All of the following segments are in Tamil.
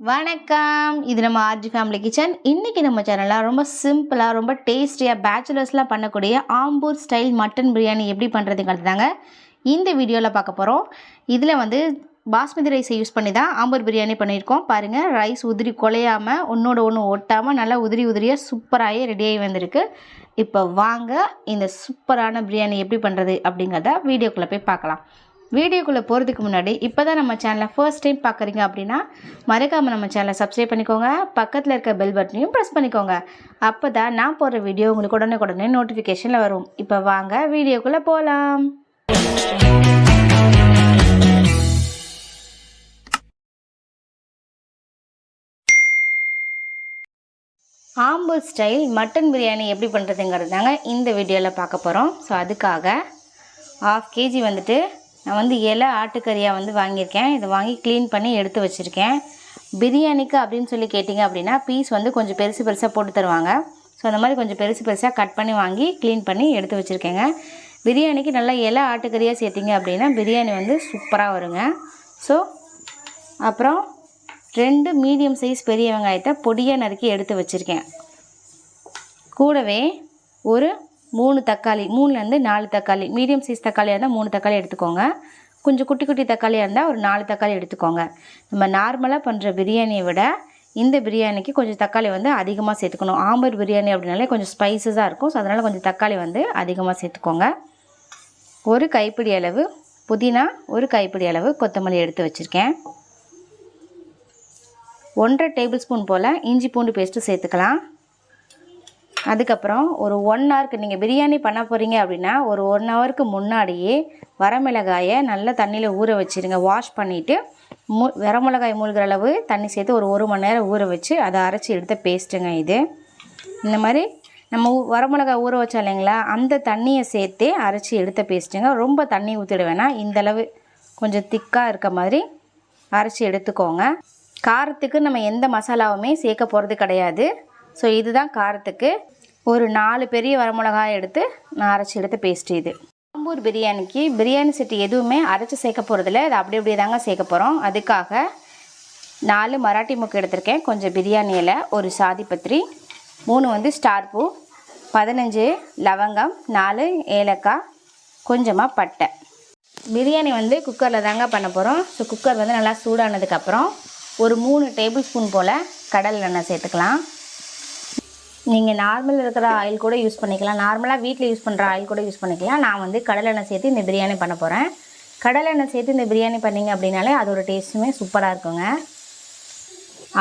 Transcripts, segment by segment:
வணக்கம். இது நம்ம ஆர்ஜி ஃபேமிலி கிச்சன் இன்றைக்கி நம்ம சேனலில் ரொம்ப சிம்பிளாக ரொம்ப டேஸ்டியாக பேச்சுலர்ஸ்லாம் பண்ணக்கூடிய ஆம்பூர் ஸ்டைல் மட்டன் பிரியாணி எப்படி பண்ணுறதுங்கிறது தாங்க இந்த வீடியோவில் பார்க்க போகிறோம் இதில் வந்து பாஸ்மதி ரைஸை யூஸ் பண்ணி தான் ஆம்பூர் பிரியாணி பண்ணியிருக்கோம். பாருங்கள் ரைஸ் உதிரி குலையாமல் ஒன்றோட ஒன்று ஒட்டாமல் நல்லா உதிரி உதிரியாக சூப்பராகவே ரெடியாகி வந்திருக்கு. இப்போ வாங்க இந்த சூப்பரான பிரியாணி எப்படி பண்ணுறது அப்படிங்கிறத வீடியோக்குள்ளே போய் பார்க்கலாம். வீடியோக்குள்ளே போகிறதுக்கு முன்னாடி இப்போ தான் நம்ம சேனலை ஃபர்ஸ்ட் டைம் பார்க்குறீங்க அப்படின்னா மறக்காமல் நம்ம சேனலை சப்ஸ்கிரைப் பண்ணிக்கோங்க. பக்கத்தில் இருக்க பெல் பட்டனையும் ப்ரெஸ் பண்ணிக்கோங்க. அப்போ தான் நான் போடுற வீடியோ உங்களுக்கு உடனே உடனே நோட்டிஃபிகேஷனில் வரும். இப்போ வாங்க வீடியோக்குள்ளே போகலாம் ஆம்பூர் ஸ்டைல் மட்டன் பிரியாணி எப்படி பண்ணுறதுங்கிறது தாங்க இந்த வீடியோவில் பார்க்க போகிறோம் ஸோ அதுக்காக ஆஃப் கேஜி வந்துட்டு நான் வந்து இலை ஆட்டுக்கறியாக வந்து வாங்கியிருக்கேன். இதை வாங்கி க்ளீன் பண்ணி எடுத்து வச்சுருக்கேன். பிரியாணிக்கு அப்படின்னு சொல்லி கேட்டிங்க அப்படின்னா பீஸ் வந்து கொஞ்சம் பெருசு பெருசாக போட்டு தருவாங்க. ஸோ அந்த மாதிரி கொஞ்சம் பெருசு பெருசாக கட் பண்ணி வாங்கி க்ளீன் பண்ணி எடுத்து வச்சுருக்கேங்க. பிரியாணிக்கு நல்லா இலை ஆட்டுக்கறியாக சேர்த்திங்க அப்படின்னா பிரியாணி வந்து சூப்பராக வருங்க. ஸோ அப்புறம் ரெண்டு மீடியம் சைஸ் பெரிய வெங்காயத்தை பொடியாக நறுக்கி எடுத்து வச்சுருக்கேன். கூடவே ஒரு மூணு தக்காளி மூணுலேருந்து நாலு தக்காளி மீடியம் சைஸ் தக்காளியாக இருந்தால் மூணு தக்காளி எடுத்துக்கோங்க. கொஞ்சம் குட்டி குட்டி தக்காளியாக இருந்தால் ஒரு நாலு தக்காளி எடுத்துக்கோங்க. நம்ம நார்மலாக பண்ணுற பிரியாணியை விட இந்த பிரியாணிக்கு கொஞ்சம் தக்காளி வந்து அதிகமாக சேர்த்துக்கணும். ஆம்பர் பிரியாணி அப்படின்னாலே கொஞ்சம் ஸ்பைசஸாக இருக்கும். ஸோ அதனால் கொஞ்சம் தக்காளி வந்து அதிகமாக சேர்த்துக்கோங்க. ஒரு கைப்பிடி அளவு புதினா ஒரு கைப்பிடி அளவு கொத்தமல்லி எடுத்து வச்சுருக்கேன். ஒன்றரை டேபிள் ஸ்பூன் போல் இஞ்சி பூண்டு பேஸ்ட்டு சேர்த்துக்கலாம். அதுக்கப்புறம் ஒரு ஒன் ஹவருக்கு நீங்கள் பிரியாணி பண்ண போகிறீங்க அப்படின்னா ஒரு ஒன் ஹவருக்கு முன்னாடியே வரமிளகாயை நல்லா தண்ணியில் ஊற வச்சுருங்க. வாஷ் பண்ணிவிட்டு மு வரமிளகாய் மூழ்கிற அளவு தண்ணி சேர்த்து ஒரு ஒரு மணி நேரம் ஊற வச்சு அதை அரைச்சி எடுத்த பேஸ்ட்டுங்க இது. இந்த மாதிரி நம்ம வரமிளகாய் ஊற வச்சோம் இல்லைங்களா? அந்த தண்ணியை சேர்த்தே அரைச்சி எடுத்த பேஸ்ட்டுங்க ரொம்ப தண்ணி ஊற்றிட வேணாம். இந்தளவு கொஞ்சம் திக்காக இருக்க மாதிரி அரைச்சி எடுத்துக்கோங்க. காரத்துக்கு நம்ம எந்த மசாலாவுமே சேர்க்க போகிறது கிடையாது. ஸோ இதுதான் காரத்துக்கு ஒரு நாலு பெரிய வரமிளகாய் எடுத்து நான் அரைச்சி எடுத்த பேஸ்ட் இது. ஆம்பூர் பிரியாணிக்கு பிரியாணி செட்டு எதுவுமே அரைச்சி சேர்க்க போகிறதில்ல அது அப்படி அப்படியே தாங்க சேர்க்க போகிறோம் அதுக்காக நாலு மராட்டி முக்கு எடுத்திருக்கேன். கொஞ்சம் பிரியாணி இலை ஒரு சாதிப்பத்திரி மூணு வந்து ஸ்டார் பூ பதினஞ்சு லவங்கம் நாலு ஏலக்காய் கொஞ்சமாக பட்டை. பிரியாணி வந்து குக்கரில் தாங்க பண்ண போகிறோம் ஸோ குக்கர் வந்து நல்லா சூடானதுக்கப்புறம் ஒரு மூணு டேபிள் ஸ்பூன் போல் கடல் எண்ணெய் சேர்த்துக்கலாம். நீங்கள் நார்மல் இருக்கிற ஆயில் கூட யூஸ் பண்ணிக்கலாம். நார்மலாக வீட்டில் யூஸ் பண்ணுற ஆயில் கூட யூஸ் பண்ணிக்கலாம். நான் வந்து கடலெண்ணெய் சேர்த்து இந்த பிரியாணி பண்ண போகிறேன் கடலெண்ணெய் சேர்த்து இந்த பிரியாணி பண்ணிங்க அப்படின்னாலே அதோட டேஸ்ட்டுமே சூப்பராக இருக்குங்க.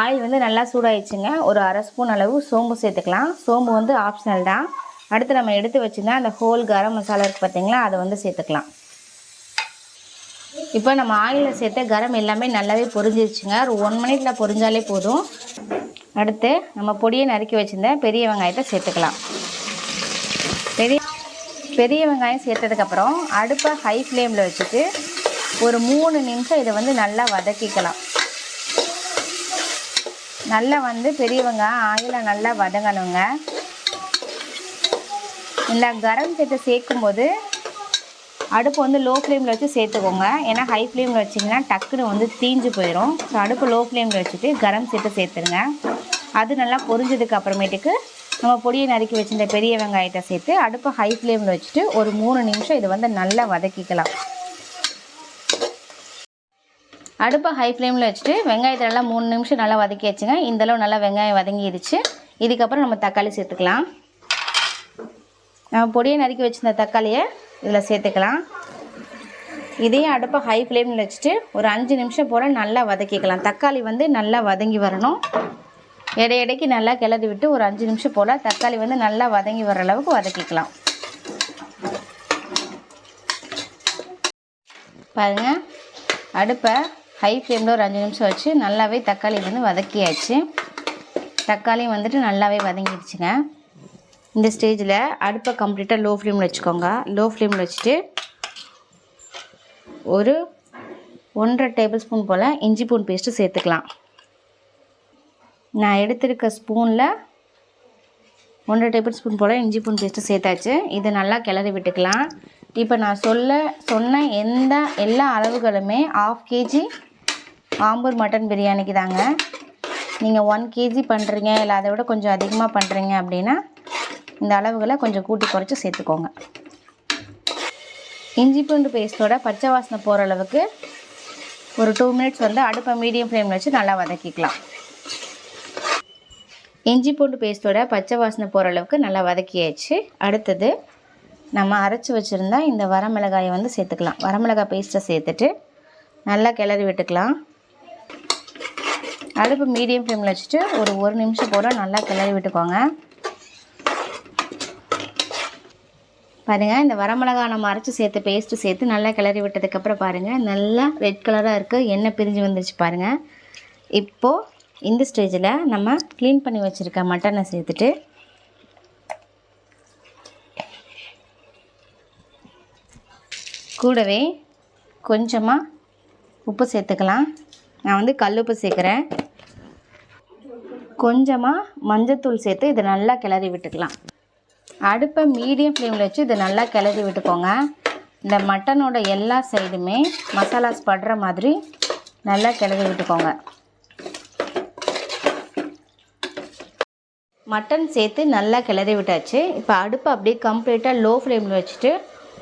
ஆயில் வந்து நல்லா சூடாயிடுச்சுங்க. ஒரு அரை ஸ்பூன் அளவு சோம்பு சேர்த்துக்கலாம். சோம்பு வந்து ஆப்ஷனல் தான். அடுத்து நம்ம எடுத்து வச்சுருந்தா அந்த ஹோல் கரம் மசாலா இருக்குது பார்த்திங்களா அதை வந்து சேர்த்துக்கலாம். இப்போ நம்ம ஆயிலில் சேர்த்த கரம் எல்லாமே நல்லாவே பொரிஞ்சிருச்சுங்க. ஒரு ஒன் மினிட்ல பொரிஞ்சாலே போதும். அடுத்து நம்ம பொடியை நறுக்கி வச்சுருந்த பெரிய வெங்காயத்தை சேர்த்துக்கலாம். பெரிய பெரிய வெங்காயம் சேர்த்ததுக்கப்புறம் அடுப்பை ஹை ஃப்ளேமில் வச்சுட்டு ஒரு மூணு நிமிஷம் இதை வந்து நல்லா வதக்கிக்கலாம். நல்லா வந்து பெரிய வெங்காயம் ஆயில நல்லா வதங்கணுங்க. இந்த கரம் சேர்த்து சேர்க்கும்போது அடுப்பு வந்து லோ ஃப்ளேமில் வச்சு சேர்த்துக்கோங்க. ஏன்னா ஹை ஃப்ளேமில் வச்சிங்கன்னா டக்குன்னு வந்து தீஞ்சு போயிடும் ஸோ அடுப்பு லோ ஃப்ளேமில் வச்சுட்டு கரம் சேர்த்து சேர்த்துருங்க. அது நல்லா பொரிஞ்சதுக்கு அப்புறமேட்டுக்கு நம்ம பொடியை நறுக்கி வச்சிருந்த பெரிய வெங்காயத்தை சேர்த்து அடுப்பை ஹை ஃப்ளேமில் வச்சுட்டு ஒரு மூணு நிமிஷம் இதை வந்து நல்லா வதக்கிக்கலாம். அடுப்பை ஹை ஃப்ளேமில் வச்சுட்டு வெங்காயத்தை நல்லா மூணு நிமிஷம் நல்லா வதக்கி வச்சுங்க இந்தளவு நல்லா வெங்காயம் வதங்கிடுச்சு. இதுக்கப்புறம் நம்ம தக்காளி சேர்த்துக்கலாம். நம்ம பொடியை நறுக்கி வச்சிருந்த தக்காளியை இதில் சேர்த்துக்கலாம். இதையும் அடுப்பை ஹை ஃப்ளேமில் வச்சுட்டு ஒரு அஞ்சு நிமிஷம் போல் நல்லா வதக்கிக்கலாம். தக்காளி வந்து நல்லா வதங்கி வரணும். இடை இடைக்கு நல்லா கிளறி விட்டு ஒரு அஞ்சு நிமிஷம் போல் தக்காளி வந்து நல்லா வதங்கி வர அளவுக்கு வதக்கிக்கலாம். பாருங்கள் அடுப்பை ஹை ஃப்ளேமில் ஒரு அஞ்சு நிமிஷம் வச்சு நல்லாவே தக்காளி வந்து வதக்கியாச்சு. தக்காளி வந்துட்டு நல்லாவே வதங்கிடுச்சுங்க. இந்த ஸ்டேஜில் அடுப்பை கம்ப்ளீட்டாக லோ ஃப்ளேமில் வச்சுக்கோங்க லோ ஃப்ளேமில் வச்சுட்டு ஒரு ஒன்றரை டேபிள் ஸ்பூன் போல் இஞ்சி பூன் பேஸ்ட்டு சேர்த்துக்கலாம். நான் எடுத்திருக்க ஸ்பூனில் ஒன்றரை டேபிள் ஸ்பூன் போல் இஞ்சி பூன் பேஸ்ட்டு சேர்த்தாச்சு. இதை நல்லா கிளறி விட்டுக்கலாம். இப்போ நான் சொல்ல சொன்ன எந்த எல்லா அளவுகளுமே ஆஃப் கேஜி ஆம்பூர் மட்டன் பிரியாணிக்கு தாங்க. நீங்கள் ஒன் கேஜி பண்ணுறீங்க இல்லை அதை விட கொஞ்சம் அதிகமாக பண்ணுறீங்க அப்படின்னா இந்த அளவுகளை கொஞ்சம் கூட்டி குறைச்சி சேர்த்துக்கோங்க. இஞ்சி பூண்டு பேஸ்ட்டோட பச்சை வாசனை போகிற அளவுக்கு ஒரு டூ மினிட்ஸ் வந்து அடுப்பை மீடியம் ஃப்ளேமில் வச்சு நல்லா வதக்கிக்கலாம். இஞ்சி பூண்டு பேஸ்ட்டோட பச்சை வாசனை போகிற அளவுக்கு நல்லா வதக்கியாச்சு. அடுத்தது நம்ம அரைச்சி வச்சுருந்தா இந்த வரமிளகாயை வந்து சேர்த்துக்கலாம். வரமிளகாய் பேஸ்ட்டை சேர்த்துட்டு நல்லா கிளறி விட்டுக்கலாம். அடுப்பு மீடியம் ஃப்ளேமில் வச்சுட்டு ஒரு ஒரு நிமிஷம் போல் நல்லா கிளறி விட்டுக்கோங்க. பாருங்கள் இந்த வரமிளகா நம்ம அரைச்சி சேர்த்து பேஸ்ட்டு சேர்த்து நல்லா கிளறி விட்டதுக்கப்புறம் பாருங்கள் நல்லா ரெட் கலராக இருக்குது எண்ணெய் பிரிஞ்சு வந்துருச்சு பாருங்கள் இப்போது இந்த ஸ்டேஜில் நம்ம க்ளீன் பண்ணி வச்சுருக்க மட்டனை சேர்த்துட்டு கூடவே கொஞ்சமாக உப்பு சேர்த்துக்கலாம். நான் வந்து கல் உப்பு சேர்க்குறேன். கொஞ்சமாக மஞ்சத்தூள் சேர்த்து இதை நல்லா கிளறி விட்டுக்கலாம். அடுப்பை மீடியம் ஃப்ளேமில் வச்சு இதை நல்லா கிளறி விட்டுக்கோங்க. இந்த மட்டனோட எல்லா சைடுமே மசாலாஸ் படுற மாதிரி நல்லா கிளறி விட்டுக்கோங்க. மட்டன் சேர்த்து நல்லா கிளறி விட்டாச்சு. இப்போ அடுப்பை அப்படியே கம்ப்ளீட்டாக லோ ஃப்ளேமில் வச்சுட்டு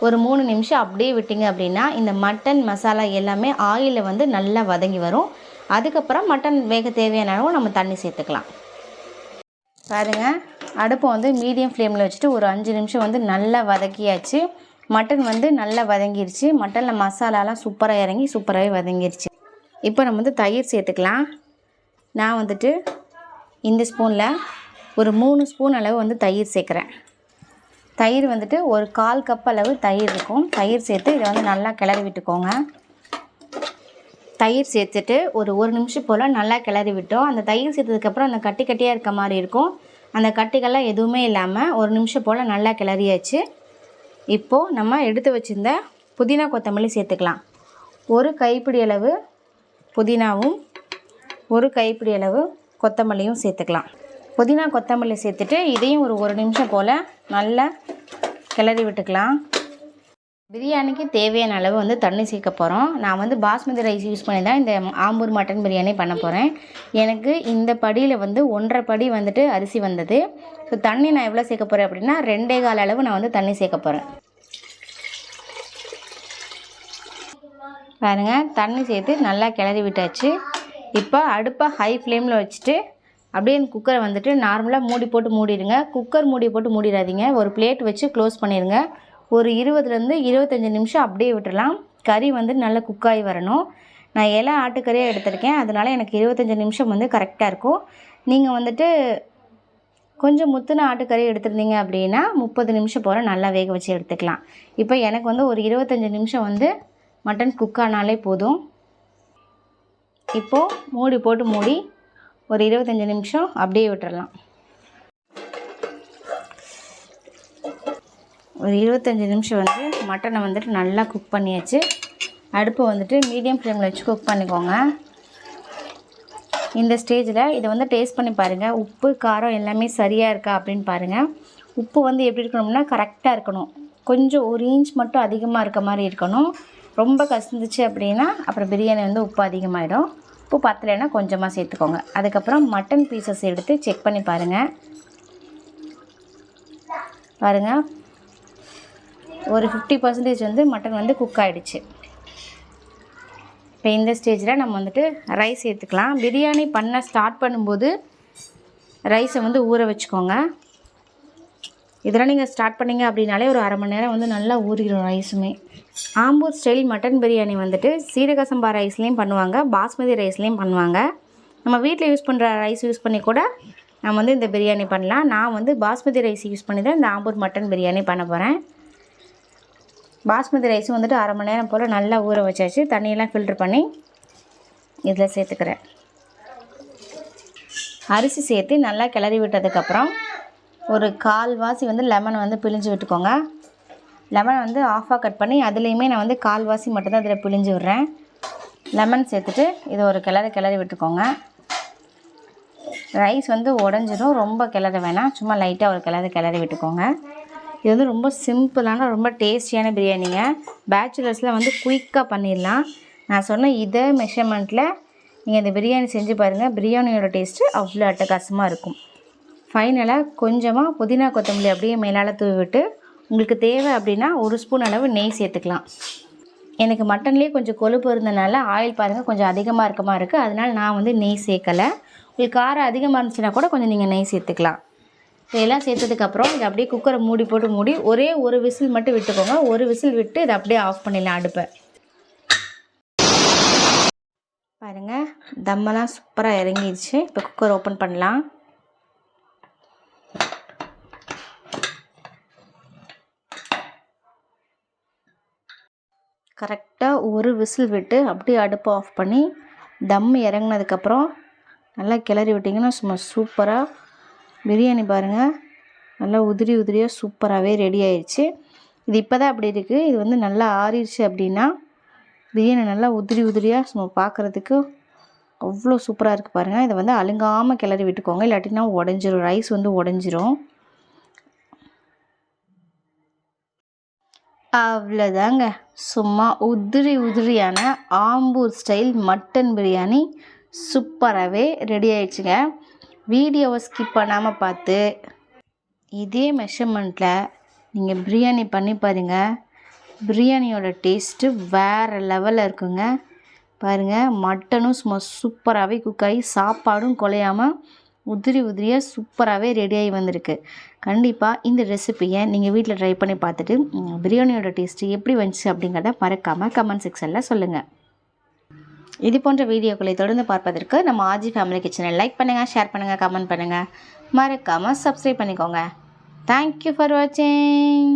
ஒரு மூணு நிமிஷம் அப்படியே விட்டிங்க அப்படின்னா இந்த மட்டன் மசாலா எல்லாமே ஆயிலில் வந்து நல்லா வதங்கி வரும். அதுக்கப்புறம் மட்டன் வேக தேவையான அளவு நம்ம தண்ணி சேர்த்துக்கலாம். பாருங்கள் அடுப்பை வந்து மீடியம் ஃப்ளேமில் வச்சுட்டு ஒரு அஞ்சு நிமிஷம் வந்து நல்லா வதக்கியாச்சு. மட்டன் வந்து நல்லா வதங்கிருச்சு. மட்டனில் மசாலாலாம் சூப்பராக இறங்கி சூப்பராகவே வதங்கிருச்சு. இப்போ நம்ம வந்து தயிர் சேர்த்துக்கலாம். நான் வந்துட்டு இந்த ஸ்பூனில் ஒரு மூணு ஸ்பூன் அளவு வந்து தயிர் சேர்க்குறேன். தயிர் வந்துட்டு ஒரு கால் கப் அளவு தயிர் இருக்கும். தயிர் சேர்த்து இதை வந்து நல்லா கிளறி விட்டுக்கோங்க. தயிர் சேர்த்துட்டு ஒரு ஒரு நிமிஷம் போல் நல்லா கிளறி விட்டோம். அந்த தயிர் சேர்த்ததுக்கப்புறம் அந்த கட்டி கட்டியாக இருக்க மாதிரி இருக்கும். அந்த கட்டிகள்லாம் எதுவுமே இல்லாமல் ஒரு நிமிஷம் போல் நல்லா கிளறியாச்சு. இப்போது நம்ம எடுத்து வச்சுருந்த புதினா கொத்தமல்லி சேர்த்துக்கலாம். ஒரு கைப்பிடி அளவு புதினாவும் ஒரு கைப்பிடி அளவு கொத்தமல்லியும் சேர்த்துக்கலாம். புதினா கொத்தமல்லி சேர்த்துட்டு இதையும் ஒரு ஒரு நிமிஷம் போல் நல்லா கிளறி விட்டுக்கலாம். பிரியாணிக்கு தேவையான அளவு வந்து தண்ணி சேர்க்க போகிறோம் நான் வந்து பாஸ்மதி ரைஸ் யூஸ் பண்ணி தான் இந்த ஆம்பூர் மட்டன் பிரியாணி பண்ண போகிறேன் எனக்கு இந்த படியில் வந்து ஒன்றரை படி வந்துட்டு அரிசி வந்தது. ஸோ தண்ணி நான் எவ்வளோ சேர்க்க போகிறேன் அப்படின்னா ரெண்டே கால அளவு நான் வந்து தண்ணி சேர்க்க போகிறேன் பாருங்க தண்ணி சேர்த்து நல்லா கிளறி விட்டாச்சு. இப்போ அடுப்பை ஹை ஃப்ளேமில் வச்சுட்டு அப்படியே குக்கரை வந்துட்டு நார்மலாக மூடி போட்டு மூடிடுங்க. குக்கர் மூடி போட்டு மூடிடாதீங்க. ஒரு பிளேட் வச்சு க்ளோஸ் பண்ணிடுங்க. ஒரு இருபதுலேருந்து இருபத்தஞ்சி நிமிஷம் அப்படியே விட்டுடலாம் கறி வந்து நல்லா குக்காகி வரணும். நான் இலை ஆட்டுக்கறியாக எடுத்திருக்கேன். அதனால் எனக்கு இருபத்தஞ்சி நிமிஷம் வந்து கரெக்டாக இருக்கும். நீங்கள் வந்துட்டு கொஞ்சம் முத்துன ஆட்டுக்கறி எடுத்திருந்தீங்க அப்படின்னா முப்பது நிமிஷம் போல் நல்லா வேக வச்சு எடுத்துக்கலாம். இப்போ எனக்கு வந்து ஒரு இருபத்தஞ்சி நிமிஷம் வந்து மட்டன் குக் ஆனாலே போதும். இப்போது மூடி போட்டு மூடி ஒரு இருபத்தஞ்சி நிமிஷம் அப்படியே விட்டுறலாம். ஒரு இருபத்தஞ்சி நிமிஷம் வந்து மட்டனை வந்துட்டு நல்லா குக் பண்ணியாச்சு. அடுப்பை வந்துட்டு மீடியம் ஃப்ளேமில் வச்சு குக் பண்ணிக்கோங்க. இந்த ஸ்டேஜில் இதை வந்து டேஸ்ட் பண்ணி பாருங்கள் உப்பு காரம் எல்லாமே சரியாக இருக்கா அப்படின்னு பாருங்கள் உப்பு வந்து எப்படி இருக்கணும்னா கரெக்டாக இருக்கணும். கொஞ்சம் ஒரு இன்ச் மட்டும் அதிகமாக இருக்க மாதிரி இருக்கணும். ரொம்ப கசிந்துச்சு அப்படின்னா அப்புறம் பிரியாணி வந்து உப்பு அதிகமாகிடும் உப்பு பத்தலைன்னா கொஞ்சமாக சேர்த்துக்கோங்க. அதுக்கப்புறம் மட்டன் பீசஸ் எடுத்து செக் பண்ணி பாருங்கள் பாருங்கள் ஒரு ஃபிஃப்டி பர்சன்டேஜ் வந்து மட்டன் வந்து குக் ஆகிடுச்சு இப்போ இந்த ஸ்டேஜில் நம்ம வந்துட்டு ரைஸ் சேர்த்துக்கலாம். பிரியாணி பண்ண ஸ்டார்ட் பண்ணும்போது ரைஸை வந்து ஊற வச்சுக்கோங்க. இதெல்லாம் நீங்கள் ஸ்டார்ட் பண்ணீங்க அப்படின்னாலே ஒரு அரை மணி நேரம் வந்து நல்லா ஊறிடும் ரைஸுமே ஆம்பூர் ஸ்டைல் மட்டன் பிரியாணி வந்துட்டு சீரக சம்பா ரைஸ்லேயும் பண்ணுவாங்க பாஸ்மதி ரைஸ்லேயும் பண்ணுவாங்க. நம்ம வீட்டில் யூஸ் பண்ணுற ரைஸ் யூஸ் பண்ணி கூட நம்ம வந்து இந்த பிரியாணி பண்ணலாம். நான் வந்து பாஸ்மதி ரைஸ் யூஸ் பண்ணி தான் இந்த ஆம்பூர் மட்டன் பிரியாணி பண்ண போகிறேன் பாஸ்மதி ரைஸும் வந்துட்டு அரை மணி நேரம் போல் நல்லா ஊற வச்சாச்சு. தண்ணியெல்லாம் ஃபில்ட்ரு பண்ணி இதில் சேர்த்துக்கிறேன். அரிசி சேர்த்து நல்லா கிளறி விட்டதுக்கப்புறம் ஒரு கால்வாசி வந்து லெமன் வந்து பிழிஞ்சு விட்டுக்கோங்க. லெமன் வந்து ஆஃபாக கட் பண்ணி அதுலேயுமே நான் வந்து கால்வாசி மட்டும்தான் அதில் பிழிஞ்சு விட்றேன். லெமன் சேர்த்துட்டு இதை ஒரு கிளறி கிளறி விட்டுக்கோங்க. ரைஸ் வந்து உடஞ்சிடும் ரொம்ப கிளற வேணாம். சும்மா லைட்டாக ஒரு கிளறி கிளறி விட்டுக்கோங்க. இது வந்து ரொம்ப சிம்பிளான ரொம்ப டேஸ்டியான பிரியாணிங்க. பேச்சுலர்ஸில் வந்து குயிக்காக பண்ணிடலாம். நான் சொன்ன இதே மெஷர்மெண்ட்டில் நீங்கள் இந்த பிரியாணி செஞ்சு பாருங்கள் பிரியாணியோட டேஸ்ட்டு அவ்வளோ அட்டகாசமாக இருக்கும். ஃபைனலாக கொஞ்சமாக புதினா கொத்தமல்லி அப்படியே மேலால் தூவி விட்டு உங்களுக்கு தேவை அப்படின்னா ஒரு ஸ்பூன் அளவு நெய் சேர்த்துக்கலாம். எனக்கு மட்டன்லேயே கொஞ்சம் கொழுப்பு இருந்தனால ஆயில் பாருங்கள் கொஞ்சம் அதிகமாக இருக்கமாக இருக்குது அதனால் நான் வந்து நெய் சேர்க்கலை. உங்களுக்கு காரம் அதிகமாக இருந்துச்சுன்னா கூட கொஞ்சம் நீங்கள் நெய் சேர்த்துக்கலாம். இதெல்லாம் சேர்த்ததுக்கப்புறம் இதை அப்படியே குக்கரை மூடி போட்டு மூடி ஒரே ஒரு விசில் மட்டும் விட்டுக்கோங்க. ஒரு விசில் விட்டு இதை அப்படியே ஆஃப் பண்ணிடலாம் அடுப்பை. பாருங்கள் தம்மெல்லாம் சூப்பராக இறங்கிடுச்சு. இப்போ குக்கர் ஓப்பன் பண்ணலாம். கரெக்டாக ஒரு விசில் விட்டு அப்படியே அடுப்பை ஆஃப் பண்ணி தம் இறங்குனதுக்கப்புறம் நல்லா கிளறி விட்டிங்கன்னா சும்மா சூப்பராக பிரியாணி பாருங்கள் நல்லா உதிரி உதிரியாக சூப்பராகவே ரெடி ஆயிடுச்சு இது இப்போ தான் அப்படி இருக்குது இது வந்து நல்லா ஆறிடுச்சு அப்படின்னா பிரியாணி நல்லா உதிரி உதிரியாக சும்மா பார்க்குறதுக்கு அவ்வளோ சூப்பராக இருக்குது பாருங்கள் இதை வந்து அழுங்காமல் கிளறி விட்டுக்கோங்க. இல்லாட்டினா உடஞ்சிரும். ரைஸ் வந்து உடஞ்சிரும். அவ்வளோதாங்க சும்மா உதிரி உதிரியான ஆம்பூர் ஸ்டைல் மட்டன் பிரியாணி சூப்பராகவே ரெடி ஆயிடுச்சுங்க. வீடியோவை ஸ்கிப் பண்ணாமல் பார்த்து இதே மெஷர்மெண்ட்டில் நீங்கள் பிரியாணி பண்ணி பாருங்கள் பிரியாணியோட டேஸ்ட்டு வேறு லெவலில் இருக்குங்க. பாருங்கள் மட்டனும் சும்மா சூப்பராகவே குக் ஆகி சாப்பாடும் குலையாமல் உதிரி உதிரியாக சூப்பராகவே ரெடியாகி வந்திருக்கு. கண்டிப்பாக இந்த ரெசிப்பியை நீங்கள் வீட்டில் ட்ரை பண்ணி பார்த்துட்டு பிரியாணியோட டேஸ்ட்டு எப்படி வந்துச்சு அப்படிங்கிறத மறக்காமல் கமெண்ட் செக்ஷனில் சொல்லுங்கள் இது போன்ற வீடியோக்களை தொடர்ந்து பார்ப்பதற்கு நம்ம ஆஜி ஃபேமிலி கிச்சனை லைக் பண்ணுங்கள் ஷேர் பண்ணுங்கள் கமெண்ட் பண்ணுங்கள் மறக்காமல் சப்ஸ்கிரைப் பண்ணிக்கோங்க. தேங்க்யூ ஃபார் வாட்சிங்